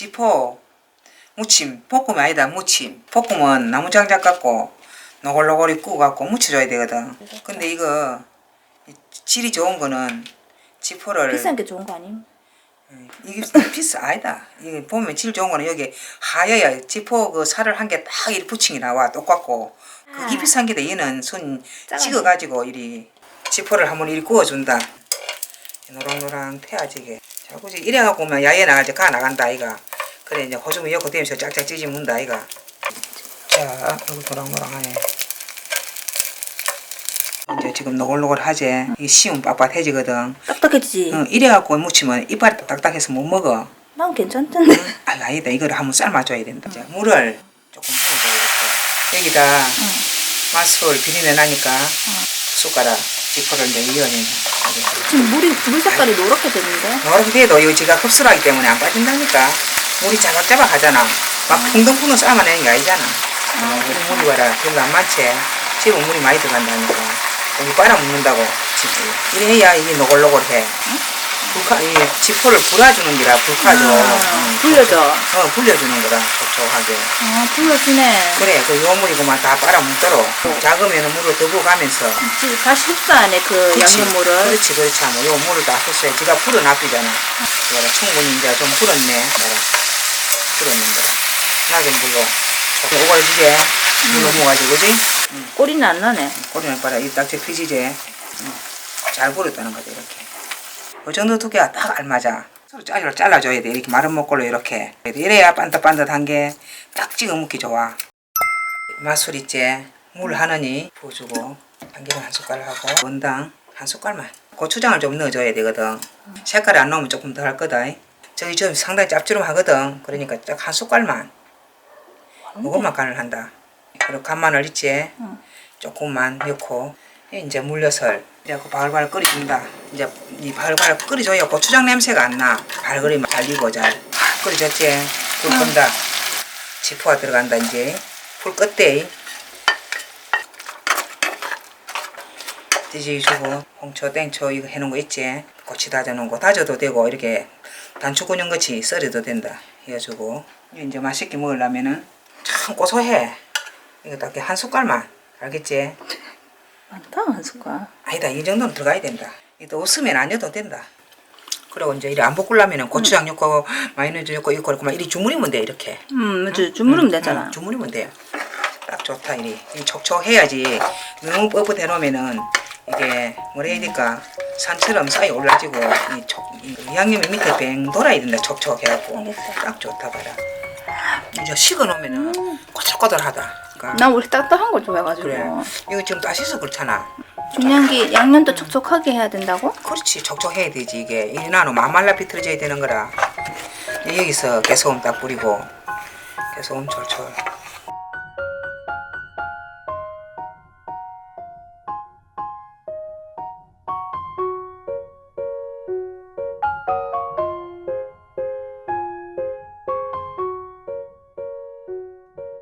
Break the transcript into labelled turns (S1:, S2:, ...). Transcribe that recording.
S1: 지포 무침 볶음 아니다 무침. 볶음은 나무장작 갖고 노골노골이 구워갖고 무쳐줘야 되거든. 근데 이거 이 질이 좋은 거는 지포를
S2: 비싼 게 좋은 거 아님?
S1: 이게 비싸 아니다. 이게 보면 질 좋은 거는 여기 하여야 지포 그 살을 한 개 딱 이렇게 붙이기 나와 똑같고. 그게
S2: 아.
S1: 비싼 게다. 얘는 손. 찍어가지고 이리 지포를 한번 이리 구워준다. 노랑노랑 태아지게. 자 굳이 이래갖고 오면 야외 나갈 때 가 나간다 아이가 그래 이제 호주면 여고 되면서 짝짝 찢어 문다 아이가. 자 여기 노랑노랑하네. 이제 지금 노골노골하지. 이게 쉬운 빳빳해지거든.
S2: 딱딱해지지?
S1: 어, 이래갖고 무치면 이빨이 딱딱해서 못 먹어.
S2: 난 괜찮던데.
S1: 아 아니다. 이거를 한번 삶아줘야 된다. 자, 물을 조금 부어줘 이렇게. 여기다 맛술 비린내 나니까 두 숟가락 지퍼를 이제 이어내는
S2: 지금 물이 물 색깔이 노랗게 됐는데?
S1: 노랗게 돼도 이 지가 흡수하기 때문에 안 빠진다니까 물이 자박자박 하잖아. 막 풍덩풍덩 삶아내는 게 아니잖아. 어, 우리 물이 봐라. 별로 안 많지 집은 물이 많이 들어간다니까. 여기 빨아먹는다고 지퍼 이래야 이게 노골노골해. 불카, 이 지퍼를 불어주는 기라 불카죠.
S2: 아, 불려줘.
S1: 어 불려주는 거라 촉촉하게.
S2: 아, 불러주네.
S1: 그래 그 요물이고만 다 빨아먹도록 작으면 물을 더 부어가면서.
S2: 지금 다시 흡수하네, 그
S1: 그렇지.
S2: 양념물을.
S1: 그렇지 그렇지. 하면 요 물을 다 흡수해 지가 불어 놔두잖아. 그래 충분히 이제 좀 불었네. 그래 불었는 거라 나게 물로 조금 오가지게 물 넘어가지고 그지?
S2: 꼬리는 안 나네.
S1: 꼬리는 빨아. 이딱 접히지지 응. 잘 불었다는 거지 이렇게. 그 정도 두께가 딱 알맞아. 서로 짜기로 잘라줘야 돼. 이렇게 마른 목걸로 이렇게. 이래야 반듯반듯한 게 딱 찍어 먹기 좋아. 맛술 있지 물 하느니 부어주고 참기름 한 숟갈 하고 원당 한 숟갈만. 고추장을 좀 넣어줘야 되거든. 색깔이 안 나오면 조금 더할 거다 저기 좀 상당히 짭조름하거든. 그러니까 딱 한 숟갈만. 그것만 간을 한다. 그리고 간마늘 있지?
S2: 응.
S1: 조금만 넣고. 이제 물엿을 이렇게 발발 끓여준다. 이제 이 발발 끓여줘야 고추장 냄새가 안 나. 발그리면 잘 익어 잘 끓여줬지? 불 끈다. 지포가 들어간다 이제. 불 껐대 뒤지주고 홍초 땡초 이거 해놓은 거 있지 고치 다져놓은 거 다져도 되고 이렇게 단추근육 같이 썰어도 된다. 해가지고 이제 맛있게 먹으려면은 참 고소해. 이거 딱 한 숟갈만. 알겠지?
S2: 많다, 한 숟갈.
S1: 아니다 이 정도는 들어가야 된다. 이또 없으면 안 넣어도 된다. 그리고 이제 이래 안 볶으려면은 고추장 넣고 마요네즈 넣고 이거 그렇고 막 이리 주무리면 돼 이렇게.
S2: 음, 주, 주무르면 되잖아.
S1: 응, 주무리면 돼요. 딱 좋다 이리. 이 촉촉해야지. 너무 뻣뻣해 놓으면은 이게 뭐라 해야 될까 산처럼 쌓여 올라지고 이, 촉, 이 양념이 밑에 뱅 돌아야 된다 촉촉해갖고.
S2: 알겠어.
S1: 딱 좋다 봐라. 이제 식어 놓으면은 꼬들꼬들하다. 그러니까
S2: 난 원래 딱딱한 걸 좋아해가지고.
S1: 그래. 이거 지금 따셔서 그렇잖아.
S2: 중요한 게 양념도 촉촉하게 해야 된다고?
S1: 그렇지. 촉촉해야 되지 이게. 이리 나는 마말라 비틀어져야 되는 거라. 여기서 개소금 딱 뿌리고 개소금 철철